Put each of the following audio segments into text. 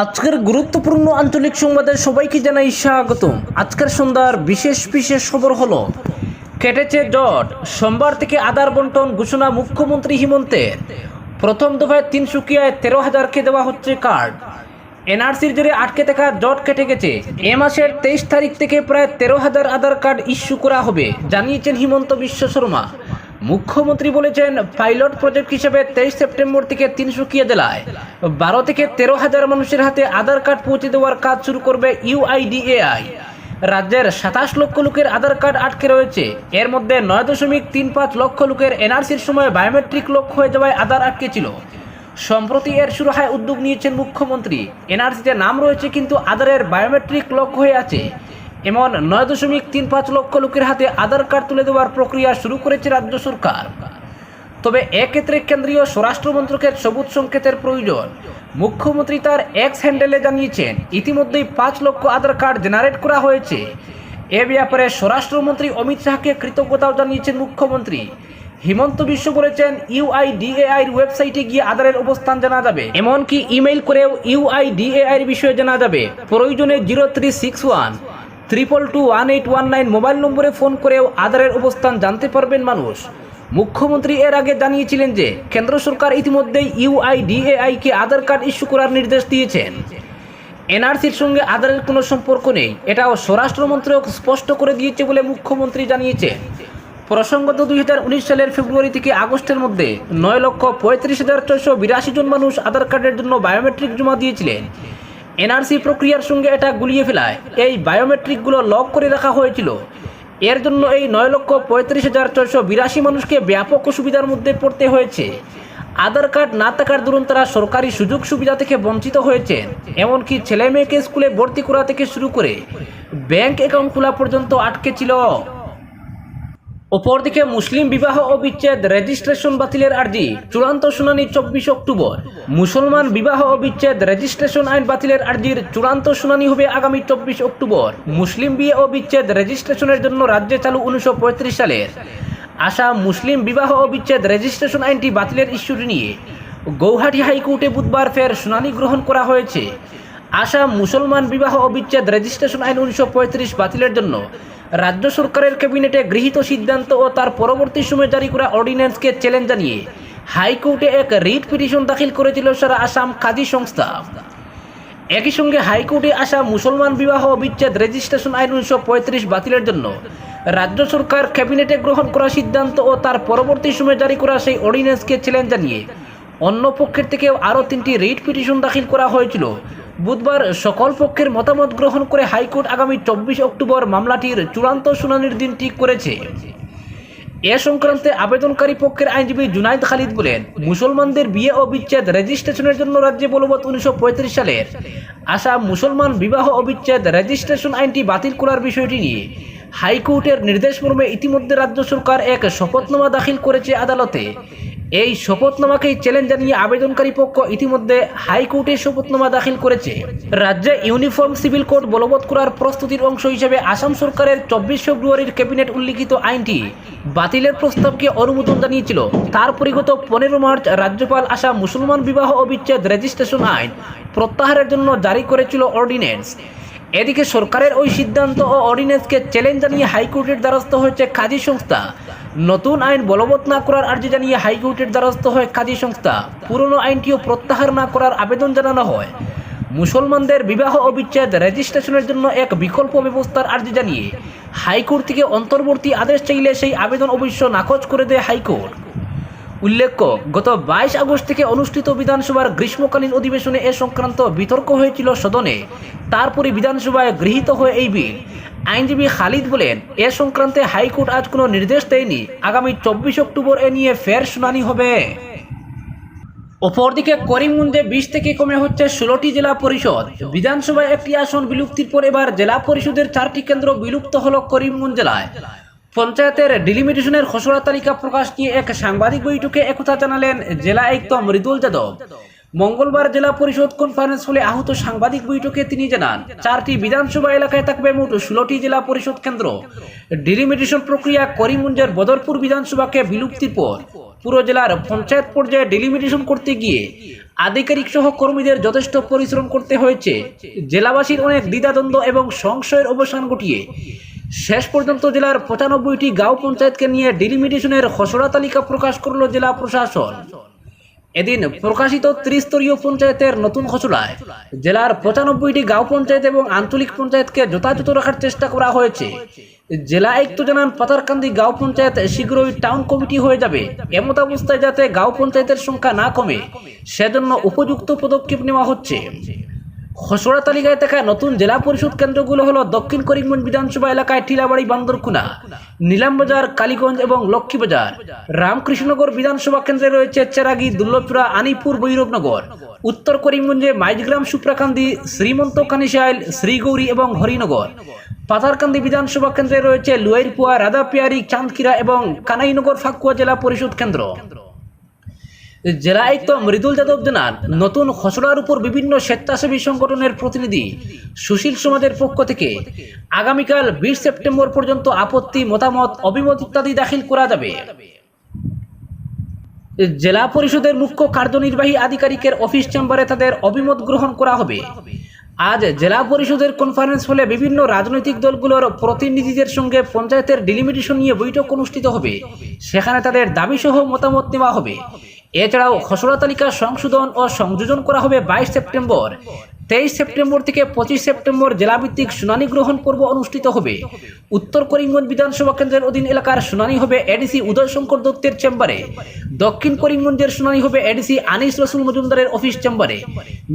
আজকের গুরুত্বপূর্ণ আঞ্চলিক সংবাদে সবাইকে জানাই স্বাগতম। আজকের সন্ধ্যার বিশেষ বিশেষ খবর হলো, কেটেছে জট। সোমবার থেকে আধার বন্টন ঘোষণা মুখ্যমন্ত্রী হিমন্তের প্রথম দফায় তিনসুকিয়ায় তেরো হাজারকে দেওয়া হচ্ছে কার্ড। এনআরসির জেরে আটকে থাকা জট কেটে গেছে। এ মাসের তেইশ তারিখ থেকে প্রায় তেরো হাজার আধার কার্ড ইস্যু করা হবে, জানিয়েছেন হিমন্ত বিশ্ব শর্মা। মুখ্যমন্ত্রী বলেছেন, পাইলট প্রজেক্ট হিসেবে তেইশ সেপ্টেম্বর থেকে তিনসুকিয়া জেলায় বারো থেকে তেরো হাজার মানুষের হাতে আধার কার্ড পৌঁছে দেওয়ার কাজ শুরু করবে ইউআইডিএআই রাজ্যের সাতাশ লক্ষ লোকের আধার কার্ড আটকে রয়েছে। এর মধ্যে নয় দশমিক তিন পাঁচ লক্ষ লোকের এনআরসির সময় বায়োমেট্রিক লক হয়ে যাওয়ায় আধার আটকে ছিল। সম্প্রতি এর সুরাহায় উদ্যোগ নিয়েছেন মুখ্যমন্ত্রী। এনআরসিতে নাম রয়েছে, কিন্তু আধারের বায়োমেট্রিক লক হয়ে আছে। এমন নয় দশমিক তিন পাঁচ লক্ষ লোকের হাতে আধার কার্ড তুলে দেওয়ার প্রক্রিয়া শুরু করেছে রাজ্য সরকার। তবে এক্ষেত্রে কেন্দ্রীয় স্বরাষ্ট্র মন্ত্রকের সবুজ সংকেতের প্রয়োজন। মুখ্যমন্ত্রী তার এক্স হ্যান্ডেলে জানিয়েছেন, ইতিমধ্যেই পাঁচ লক্ষ আধার কার্ড জেনারেট করা হয়েছে। এ ব্যাপারে স্বরাষ্ট্রমন্ত্রী অমিত শাহকে কৃতজ্ঞতাও জানিয়েছেন মুখ্যমন্ত্রী। হিমন্ত বিশ্ব বলেছেন ইউআইডিএআই ওয়েবসাইটে গিয়ে আধারের অবস্থান জানা যাবে। এমনকি ইমেইল করেও ইউআইডিএআই এর বিষয়ে জানা যাবে। প্রয়োজনে zero three six one triple two one eight one nine mobile নম্বরে ফোন করেও আধারের অবস্থান জানতে পারবেন মানুষ। মুখ্যমন্ত্রী এর আগে জানিয়েছিলেন যে, কেন্দ্র সরকার ইতিমধ্যেই ইউআইডিএআই কে আধার কার্ড ইস্যু করার নির্দেশ দিয়েছেন। এনআরসির সঙ্গে আধারের কোনো সম্পর্ক নেই, এটাও স্বরাষ্ট্র মন্ত্রক স্পষ্ট করে দিয়েছে বলে মুখ্যমন্ত্রী জানিয়েছেন। প্রসঙ্গত দুই হাজার উনিশ সালের ফেব্রুয়ারি থেকে আগস্টের মধ্যে নয় লক্ষ পঁয়ত্রিশ হাজার ছয়শো বিরাশি জন মানুষ আধার কার্ডের জন্য বায়োমেট্রিক জমা দিয়েছিলেন। এনআরসি প্রক্রিয়ার সঙ্গে এটা গুলিয়ে ফেলায়। এই বায়োমেট্রিকগুলো লক করে রাখা হয়েছিল। এর জন্য এই নয় লক্ষ পঁয়ত্রিশ হাজার ছয়শো বিরাশি মানুষকে ব্যাপক অসুবিধার মধ্যে পড়তে হয়েছে। আধার কার্ড না থাকার দরুন তারা সরকারি সুযোগ সুবিধা থেকে বঞ্চিত হয়েছেন এমনকি ছেলে মেয়েকে স্কুলে ভর্তি করা থেকে শুরু করে ব্যাংক অ্যাকাউন্ট খোলা পর্যন্ত আটকে ছিল। অপরদিকে মুসলিম বিবাহ ও বিচ্ছেদ রেজিস্ট্রেশন বাতিলের আর্জি, চূড়ান্ত শুনানি চব্বিশ অক্টোবর। মুসলমান বিবাহ ও বিচ্ছেদ রেজিস্ট্রেশন আইন বাতিলের আর্জির চূড়ান্ত শুনানি হবে আগামী চব্বিশ অক্টোবর। মুসলিম বিয়ে ও বিচ্ছেদ রেজিস্ট্রেশনের জন্য রাজ্যে চালু উনিশশো পঁয়ত্রিশ সালের। আসাম মুসলিম বিবাহ ও বিচ্ছেদ রেজিস্ট্রেশন আইনটি বাতিলের ইস্যুটি নিয়ে গৌহাটি হাইকোর্টে বুধবার ফের শুনানি গ্রহণ করা হয়েছে। আসাম মুসলমান বিবাহ ও বিচ্ছেদ রেজিস্ট্রেশন আইন উনিশশো পঁয়ত্রিশ বাতিলের জন্য রাজ্য সরকারের ক্যাবিনেটে গৃহীত সিদ্ধান্ত ও তার পরবর্তী সময়ে জারি করা অর্ডিন্যান্সকে চ্যালেঞ্জ জানিয়ে হাইকোর্টে এক রিট পিটিশন দাখিল করেছিল সারা আসাম কাজী সংস্থা। একই সঙ্গে হাইকোর্টে আসা মুসলমান বিবাহ বিচ্ছেদ রেজিস্ট্রেশন আইন উনিশশো পঁয়ত্রিশ বাতিলের জন্য রাজ্য সরকার ক্যাবিনেটে গ্রহণ করা সিদ্ধান্ত ও তার পরবর্তী সময়ে জারি করা সেই অর্ডিন্যান্সকে চ্যালেঞ্জ জানিয়ে অন্য পক্ষের থেকেও আরও তিনটি রিট পিটিশন দাখিল করা হয়েছিল। বুধবার সকল পক্ষের মতামত গ্রহণ করে হাইকোর্ট আগামী চব্বিশ অক্টোবর মামলাটির চূড়ান্ত শুনানির দিন ঠিক করেছে। এ সংক্রান্তে আবেদনকারী পক্ষের আইনজীবী জুনাইদ খালিদ বলেন, মুসলমানদের বিয়ে ও বিচ্ছেদ রেজিস্ট্রেশনের জন্য রাজ্যে বলবৎ উনিশশো পঁয়ত্রিশ সালের আসাম মুসলমান বিবাহ ও বিচ্ছেদ রেজিস্ট্রেশন আইনটি বাতিল করার বিষয়টি নিয়ে হাইকোর্টের নির্দেশ মর্মে ইতিমধ্যে রাজ্য সরকার এক শপথনামা দাখিল করেছে আদালতে। এই শপথনামাকেই চ্যালেঞ্জ জানিয়ে আবেদনকারী পক্ষ ইতিমধ্যে হাইকোর্টে শপথনামা দাখিল করেছে। রাজ্যে ইউনিফর্ম সিভিল কোড বলবৎ করার প্রস্তুতির অংশ হিসেবে আসাম সরকারের চব্বিশ ফেব্রুয়ারির ক্যাবিনেট উল্লিখিত আইনটি বাতিলের প্রস্তাবকে অনুমোদন জানিয়েছিল। তার পরিগত পনেরো মার্চ রাজ্যপাল আসাম মুসলমান বিবাহ অবিচ্ছেদ রেজিস্ট্রেশন আইন প্রত্যাহারের জন্য জারি করেছিল অর্ডিন্যান্স এদিকে সরকারের ওই সিদ্ধান্ত ও অর্ডিন্যান্সকে চ্যালেঞ্জ জানিয়ে হাইকোর্টের দ্বারস্থ হয়েছে কাজী সংস্থা। নতুন আইন বলবৎ না করার আর্জি জানিয়ে হাইকোর্টের দ্বারস্থ হয় কাজী সংস্থা। পুরনো আইনটিও প্রত্যাহার না করার আবেদন জানানো হয়। মুসলমানদের বিবাহ ও বিচ্ছেদ রেজিস্ট্রেশনের জন্য এক বিকল্প ব্যবস্থার আর্জি জানিয়ে হাইকোর্ট থেকে অন্তর্বর্তী আদেশ চাইলে সেই আবেদন অবশ্য নাকচ করে দেয় হাইকোর্ট। উল্লেখ্য, গত বাইশ আগস্ট থেকে অনুষ্ঠিত বিধানসভার গ্রীষ্মকালীন অধিবেশনে এ সংক্রান্ত বিতর্ক হয়েছিল সদনে। তারপরে বিধানসভায় গৃহীত হয়ে এই বিল। আইনজীবী খালিদ বলেন, এ সংক্রান্তে হাইকোর্ট আজ কোনো নির্দেশ দেয়নি। আগামী চব্বিশ অক্টোবর এ নিয়ে ফের শুনানি হবে। অপরদিকে করিমগঞ্জে বিশ থেকে কমে হচ্ছে ষোলোটি জেলা পরিষদ। বিধানসভায় একটি আসন বিলুপ্তির পর এবার জেলা পরিষদের চারটি কেন্দ্র বিলুপ্ত হল করিমগঞ্জ জেলায়। পঞ্চায়েতের ডিলিমিটেশনের খসড়া তালিকা প্রকাশ নিয়ে এক সাংবাদিক বৈঠকে একথা জানালেন জেলা আয়ুক্ত মৃদুল যাদব। মঙ্গলবার জেলা পরিষদ কনফারেন্স হলে আহত সাংবাদিক বৈঠকে তিনি জানান, চারটি বিধানসভা এলাকায় থাকবে মোট ষোলোটি জেলা পরিষদ কেন্দ্র। ডিলিমিটেশন প্রক্রিয়া করিমগঞ্জের বদরপুর বিধানসভাকে বিলুপ্তির পর, পুরো জেলার পঞ্চায়েত পর্যায়ে ডিলিমিটেশন করতে গিয়ে আধিকারিক সহ কর্মীদের যথেষ্ট পরিশ্রম করতে হয়েছে। জেলাবাসীর অনেক দ্বিধাদ্বন্দ্ব এবং সংশয়ের অবসান ঘটিয়ে শেষ পর্যন্ত জেলার পঁচানব্বইটি গাঁও পঞ্চায়েতকে নিয়ে ডিলিমিটেশনের খসড়া তালিকা প্রকাশ করল জেলা প্রশাসন। এদিন প্রকাশিত ত্রিস্তরীয় পঞ্চায়েতের নতুন খসড়ায় জেলার পঁচানব্বইটি গাঁও পঞ্চায়েত এবং আঞ্চলিক পঞ্চায়েতকে যথাযথ রাখার চেষ্টা করা হয়েছে। জেলা আয়ুক্ত জানান, পাতারকান্দি গাঁও পঞ্চায়েত শীঘ্রই টাউন কমিটি হয়ে যাবে। এমত অবস্থায় যাতে গাঁও পঞ্চায়েতের সংখ্যা না কমে, সেজন্য উপযুক্ত পদক্ষেপ নেওয়া হচ্ছে। খসড়া তালিকায় থাকা নতুন জেলা পরিষদ কেন্দ্রগুলো হলো দক্ষিণ করিমগঞ্জ বিধানসভা এলাকায় টিলাবাড়ি, বান্দরকুনা, নীলামবাজার, কালীগঞ্জ এবং লক্ষ্মীবাজার। রামকৃষ্ণনগর বিধানসভা কেন্দ্রে রয়েছে চেরাগি দুর্লভচূড়া আনিপুর, ভৈরবনগর। উত্তর করিমগঞ্জে মাইজগ্রাম সুপ্রাকান্দি শ্রীমন্ত কানিশাইল, শ্রীগৌরী এবং হরিনগর। পাতারকান্দি বিধানসভা কেন্দ্রে রয়েছে লুয়াইরপুয়া রাধাপিয়ারি চাঁদকিরা এবং কানাইনগর ফাকুয়া জেলা পরিষদ কেন্দ্র। জেলা আয়ুক্ত মৃদুল যাদব জানান নতুন খসড়ার উপর বিভিন্ন স্বেচ্ছাসেবী সংগঠনের প্রতিনিধি সুশীল সমাজের পক্ষ থেকে আগামীকাল বিশ সেপ্টেম্বর পর্যন্ত আপত্তি, মতামত, অভিমত ইত্যাদি দাখিল করা যাবে। জেলা পরিষদের মুখ্য কার্যনির্বাহী আধিকারিকের অফিস চেম্বারে তাদের অভিমত গ্রহণ করা হবে। আজ জেলা পরিষদের কনফারেন্স হলে বিভিন্ন রাজনৈতিক দলগুলোর প্রতিনিধিদের সঙ্গে পঞ্চায়েতের ডিলিমিটেশন নিয়ে বৈঠক অনুষ্ঠিত হবে। সেখানে তাদের দাবিসহ মতামত নেওয়া হবে। এছাড়াও খসড়া তালিকা সংশোধন ও সংযোজন করা হবে বাইশ সেপ্টেম্বর। তেইশ সেপ্টেম্বর থেকে পঁচিশ সেপ্টেম্বর জেলাভিত্তিক শুনানি গ্রহণ পর্ব অনুষ্ঠিত হবে। উত্তর করিমগঞ্জ বিধানসভা কেন্দ্রের অধীন এলাকার শুনানি হবে এডিসি উদয়শঙ্কর দত্তের চেম্বারে। দক্ষিণ করিমগঞ্জের শুনানি হবে এডিসি আনিস রসুল মজুমদারের অফিস চেম্বারে।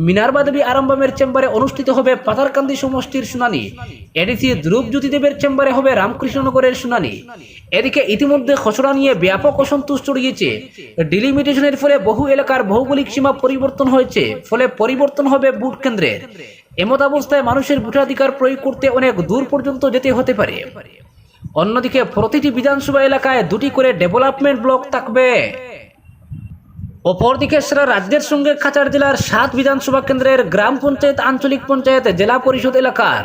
মিনারবা দেবী আরামবামের চেম্বারে অনুষ্ঠিত হবে পাতারকান্দি সমষ্টির শুনানি। এডিসি ধ্রুবজ্যোতি দেবের চেম্বারে হবে রামকৃষ্ণনগরের শুনানি। এদিকে ইতিমধ্যে খসড়া নিয়ে ব্যাপক অসন্তোষ ছড়িয়েছে। ডিলিমিটেশনের ফলে বহু এলাকার ভৌগোলিক সীমা পরিবর্তন হয়েছে। ফলে পরিবর্তন হবে ভোট কেন্দ্রের। এমত অবস্থায় মানুষের ভোটাধিকার প্রয়োগ করতে অনেক দূর পর্যন্ত যেতে হতে পারে। অন্যদিকে প্রতিটি বিধানসভা এলাকায় দুটি করে ডেভেলপমেন্ট ব্লক থাকবে। অপরদিকে সারা রাজ্যের সঙ্গে কাছাড় জেলার সাত বিধানসভা কেন্দ্রের গ্রাম পঞ্চায়েত, আঞ্চলিক পঞ্চায়েত, জেলা পরিষদ এলাকার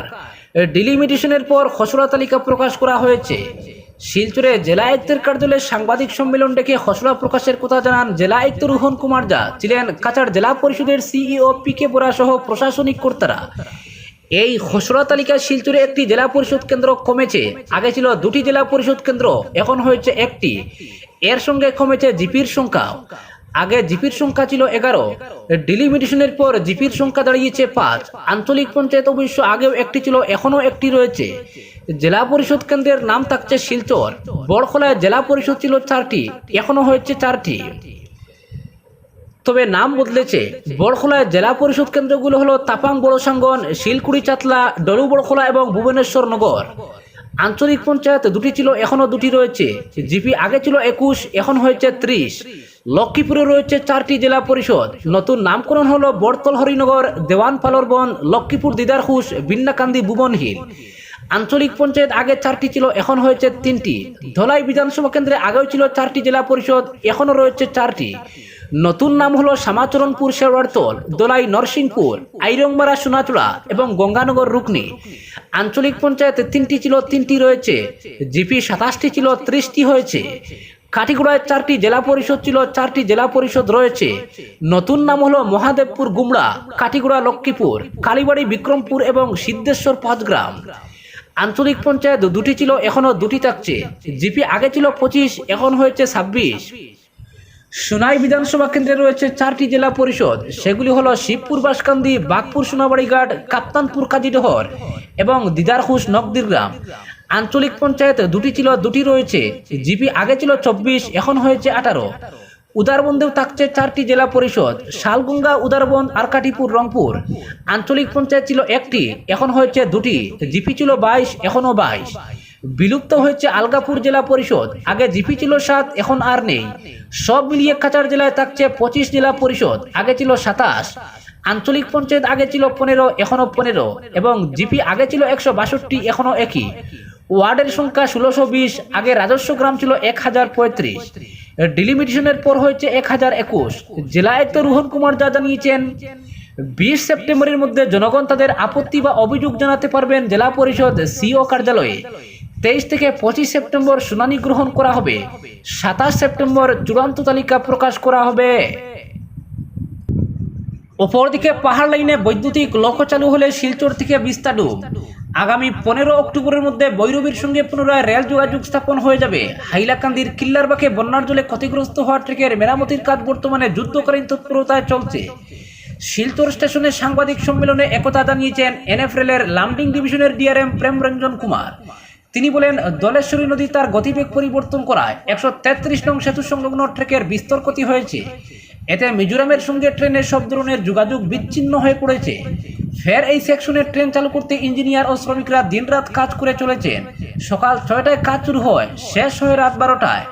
ডিলিমিটেশনের পর খসড়া তালিকা প্রকাশ করা হয়েছে। শিলচরে জেলা আয়ুক্তের কার্যালয়ে সাংবাদিক সম্মেলন ডেকে খসড়া প্রকাশের কথা জানান জেলা আয়ুক্ত রোহন কুমার জা ছিলেন কাছাড় জেলা পরিষদের সিইও পি কে বোরা সহ প্রশাসনিক কর্তারা। এই খসড়া তালিকায় শিলচরে একটি জেলা পরিষদ কেন্দ্র কমেছে। আগে ছিল দুটি জেলা পরিষদ কেন্দ্র, এখন হয়েছে একটি। এর সঙ্গে কমেছে জিপির সংখ্যা। আগে জিপির সংখ্যা ছিল এগারো। ডিলিমিটেশনের পর জিপির সংখ্যা দাঁড়িয়েছে পাঁচ। আঞ্চলিক পঞ্চায়েত অবশ্য আগেও একটি ছিল, এখনও একটি রয়েছে। জেলা পরিষদ কেন্দ্রের নাম থাকছে শিলচর। বড়খলায় জেলা পরিষদ ছিল চারটি, এখনও হয়েছে চারটি। তবে নাম বদলেছে। বড়খোলায় জেলা পরিষদ কেন্দ্রগুলো হলো তাপাং, বড়সাঙ্গন, শিলকুড়ি, চাতলা, ডলু, বড়খোলা এবং ভুবনেশ্বর নগর। আঞ্চলিক পঞ্চায়েত দুটি ছিল, এখনও দুটি রয়েছে। জিপি আগে ছিল একুশ, এখন হয়েছে ত্রিশ। লক্ষ্মীপুরে রয়েছে চারটি জেলা পরিষদ। নতুন নামকরণ হলো বড়তল হরিনগর দেওয়ান পালরবন, লক্ষ্মীপুর দিদারখুশ বিন্নাকান্দি ভুবনহিল আঞ্চলিক পঞ্চায়েত আগে চারটি ছিল, এখন হয়েছে তিনটি। ধলাই বিধানসভা কেন্দ্রে আগেও ছিল চারটি জেলা পরিষদ, এখনও রয়েছে চারটি। নতুন নাম হলো শ্যামাচরণপুর শেরওয়ারতল দোলাই নরসিংপুর আইরংমারা সোনাচুড়া এবং গঙ্গানগর রুকনি। আঞ্চলিক পঞ্চায়েত তিনটি ছিল, তিনটি রয়েছে। জিপি সাতাশটি ছিল, ত্রিশটি হয়েছে। কাঠিগুড়ায় চারটি জেলা পরিষদ ছিল, চারটি জেলা পরিষদ রয়েছে। নতুন নাম হলো মহাদেবপুর গুমড়া, কাঠিগুড়া লক্ষ্মীপুর, কালীবাড়ি বিক্রমপুর এবং সিদ্ধেশ্বর পাঁচগ্রাম। আঞ্চলিক পঞ্চায়েত দুটি ছিল, এখনও দুটি থাকছে। জিপি আগে ছিল পঁচিশ, এখন হয়েছে ছাব্বিশ। সোনাই বিধানসভা কেন্দ্রে রয়েছে চারটি জেলা পরিষদ। সেগুলি হলো শিবপুর, বাসকান্দি, বাগপুর সোনাবাড়িঘাট কাপ্তানপুর, কাজীডহর এবং দিদারহুস নকদিরগ্রাম আঞ্চলিক পঞ্চায়েত দুটি ছিল, দুটি রয়েছে। জিপি আগে ছিল চব্বিশ, এখন হয়েছে আঠারো। উদারবন্দেও থাকছে চারটি জেলা পরিষদ, শালগঙ্গা উদারবন্দ আরকাটিপুর, রংপুর। আঞ্চলিক পঞ্চায়েত ছিল একটি, এখন হয়েছে দুটি, জিপি ছিল বাইশ, এখনও বাইশ। বিলুপ্ত হয়েছে আলগাপুর জেলা পরিষদ, আগে জিপি ছিল সাত, এখন আর নেই। সব মিলিয়ে কাছাড় জেলায় থাকছে পঁচিশ জেলা পরিষদ, আগে ছিল সাতাশ। আঞ্চলিক পঞ্চায়েত আগে ছিল পনেরো, এখনও পনেরো, এবং জিপি আগে ছিল একশো বাষট্টি, এখনও একই। ওয়ার্ডের সংখ্যা ষোলোশো বিশ, আগে রাজস্ব গ্রাম ছিল এক হাজার পঁয়ত্রিশ। ডিলিমিটেশনের পর হয়েছে এক হাজার একুশ। জেলা আয়ুক্ত রোহন কুমার যা জানিয়েছেন, বিশ সেপ্টেম্বরের মধ্যে জনগণ তাদের আপত্তি বা অভিযোগ জানাতে পারবেন জেলা পরিষদ সিও কার্যালয়ে। তেইশ থেকে পঁচিশ সেপ্টেম্বর শুনানি গ্রহণ করা হবে। সাতাশ সেপ্টেম্বর চূড়ান্ত তালিকা প্রকাশ করা হবে। অপরদিকে পাহাড় লাইনে বৈদ্যুতিক লক্ষ্য চালু হলে শিলচর থেকে বিস্তা ডুব আগামী পনেরো অক্টোবরের মধ্যে বৈরবীর সঙ্গে পুনরায় রেল যোগাযোগ স্থাপন হয়ে যাবে। হাইলাকান্দির কিল্লারবাকে বন্যার জলে ক্ষতিগ্রস্ত হওয়া ট্রেকের মেরামতির কাজ বর্তমানে যুদ্ধকালীন তৎপরতায় চলছে। শিলচর স্টেশনে সাংবাদিক সম্মেলনে একথা জানিয়েছেন এনএফএলের লামডিং ডিভিশনের ডিআরএম প্রেমরঞ্জন কুমার। তিনি বলেন, দলেশ্বরী নদী তার গতিবেগ পরিবর্তন করায় একশো তেত্রিশ নং সেতু সংলগ্ন ট্রেকের বিস্তর ক্ষতি হয়েছে। এতে মিজোরামের সঙ্গে ট্রেনের সব ধরনের যোগাযোগ বিচ্ছিন্ন হয়ে পড়েছে। ফের এই সেকশনের ট্রেন চালু করতে ইঞ্জিনিয়ার ও শ্রমিকরা দিনরাত কাজ করে চলেছেন। সকাল ছয়টায় কাজ শুরু হয়, শেষ হয় রাত বারোটায়।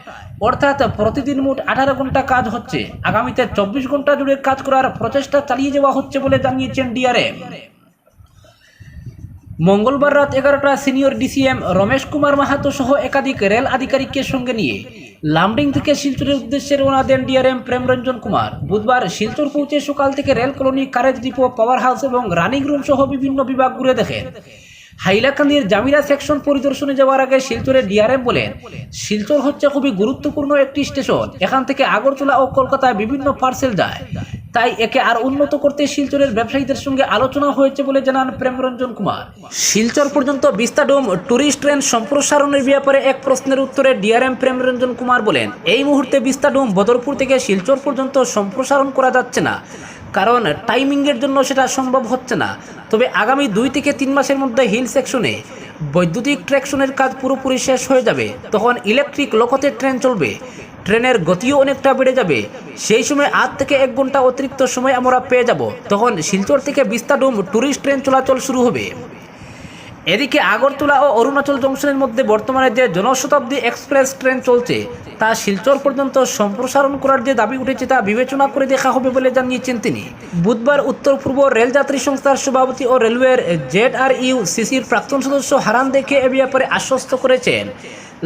অর্থাৎ প্রতিদিন মোট আঠারো ঘণ্টা কাজ হচ্ছে। আগামীতে চব্বিশ ঘণ্টা জুড়ে কাজ করার প্রচেষ্টা চালিয়ে যাওয়া হচ্ছে বলে জানিয়েছেন ডিআরএম। মঙ্গলবার রাত এগারোটা সিনিয়র ডিসিএম রমেশ কুমার মাহাতো সহ একাধিক রেল আধিকারিককে সঙ্গে নিয়ে লামডিং থেকে শিলচরের উদ্দেশ্যে রওনা দেন ডিআরএম প্রেমরঞ্জন কুমার। বুধবার শিলচর পৌঁছে সকাল থেকে rail colony, carriage depot, power house এবং রানিং রুম সহ বিভিন্ন বিভাগ ঘুরে দেখেন। হাইলাকান্দির জামিরা সেকশন পরিদর্শনে যাওয়ার আগে শিলচরের ডিআরএম বলেন, শিলচর হচ্ছে খুবই গুরুত্বপূর্ণ একটি স্টেশন। এখান থেকে আগরতলা ও কলকাতায় বিভিন্ন পার্সেল যায়। তাই একে আর উন্নত করতে শিলচরের ব্যবসায়ীদের সঙ্গে আলোচনা হয়েছে বলে জানান প্রেমরঞ্জন কুমার। শিলচর পর্যন্ত বিস্তাডোম ট্যুরিস্ট ট্রেন সম্প্রসারণের ব্যাপারে এক প্রশ্নের উত্তরে ডিআরএম প্রেমরঞ্জন কুমার বলেন, এই মুহূর্তে বিস্তাডোম বদরপুর থেকে শিলচর পর্যন্ত সম্প্রসারণ করা যাচ্ছে না, কারণ টাইমিংয়ের জন্য সেটা সম্ভব হচ্ছে না। তবে আগামী দুই থেকে তিন মাসের মধ্যে হিল সেকশনে বৈদ্যুতিক ট্র্যাকশনের কাজ পুরোপুরি শেষ হয়ে যাবে, তখন ইলেকট্রিক লোকতে ট্রেন চলবে। ট্রেনের গতিও অনেকটা বেড়ে যাবে। সেই সময় আধ থেকে এক ঘণ্টা অতিরিক্ত সময় আমরা পেয়ে যাব। তখন শিলচর থেকে বিস্তাডুম ট্যুরিস্ট ট্রেন চলাচল শুরু হবে। এদিকে আগরতলা ও অরুণাচল জংশনের মধ্যে বর্তমানে যে জনশতাব্দী এক্সপ্রেস ট্রেন চলছে, তা শিলচর পর্যন্ত সম্প্রসারণ করার যে দাবি উঠেছে তা বিবেচনা করে দেখা হবে বলে জানিয়েছেন তিনি। বুধবার উত্তর পূর্ব রেলযাত্রী সংস্থার সভাপতি ও রেলওয়ের জেড আর ইউ সিসির প্রাক্তন সদস্য হারান দেখে এ ব্যাপারে আশ্বস্ত করেছেন।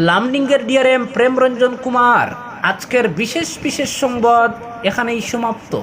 লামডিংয়ের ডিআরএম প্রেমরঞ্জন কুমার, আজকের বিশেষ বিশেষ সংবাদ এখানেই সমাপ্ত।